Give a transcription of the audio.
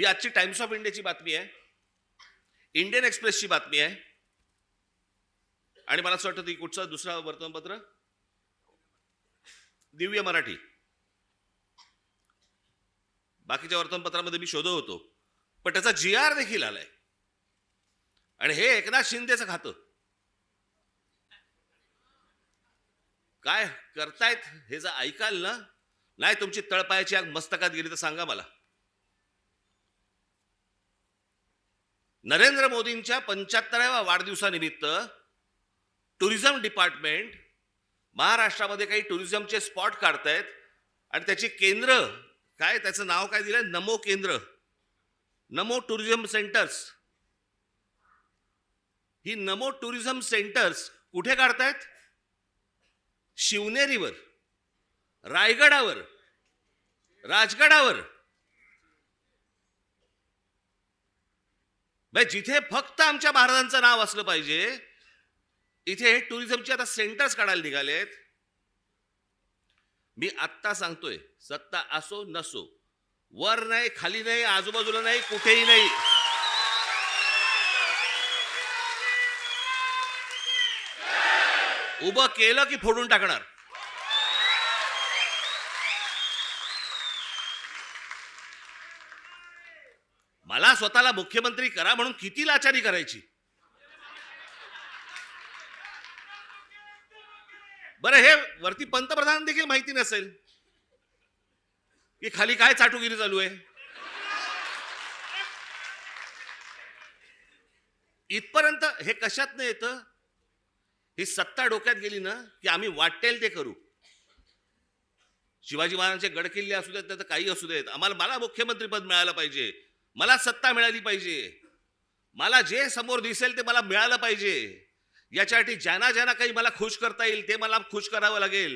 ही आजची times of इंडियाची बातमी आहे इंडियन एक्सप्रेसची बातमी आहे आणि मला असं वाटतं ती कुठचं दुसरं वर्तमानपत्र दिव्य मराठी. बाकीच्या वर्तमानपत्रामध्ये मी शोधत होतो पण त्याचा जी आर देखील आलाय. आणि हे एकनाथ शिंदेचं खातं. काय करतायत हे जर ऐकाल ना? नाही तुमची तळपायाची आग मस्तकात गेली तर सांगा मला. नरेंद्र मोदींच्या पंच्याहत्तराव्या वाढदिवसानिमित्त टुरिझम डिपार्टमेंट महाराष्ट्रामध्ये काही टुरिझमचे स्पॉट काढतायत आणि त्याची केंद्र काय त्याचं नाव काय दिलंय? नमो केंद्र. Namo tourism centres. ही नमो टुरिझम सेंटर्स कुठे काढतायत? शिवनेरीवर रायगडावर राजगडावर. बाई, जिथे फक्त आमच्या महाराजांचं नाव असलं पाहिजे इथे हे टुरिझमचे आता सेंटर्स काढायला निघालेत. मी आत्ता सांगतोय सत्ता असो नसो वर नाही खाली नाही आजूबाजूला नाही कुठेही नाही. उभं केलं की फोडून टाकणार. मला स्वतःला मुख्यमंत्री करा म्हणून किती लाचारी करायची? बरं हे वरती पंतप्रधान देखील माहिती नसेल की खाली काय चाटुगिरी चालू आहे? इथपर्यंत हे कशात नाही येतं? ही सत्ता डोक्यात गेली ना की आम्ही वाटेल ते करू. शिवाजी महाराजांचे गडकिल्ले असू देत नाही तर काही असू देत. आम्हाला मला मुख्यमंत्रीपद मिळालं पाहिजे. मला सत्ता मिळाली पाहिजे. मला जे समोर दिसेल ते मला मिळालं पाहिजे. याच्यासाठी ज्यांना ज्यांना काही मला खुश करता येईल ते मला खुश करावं लागेल.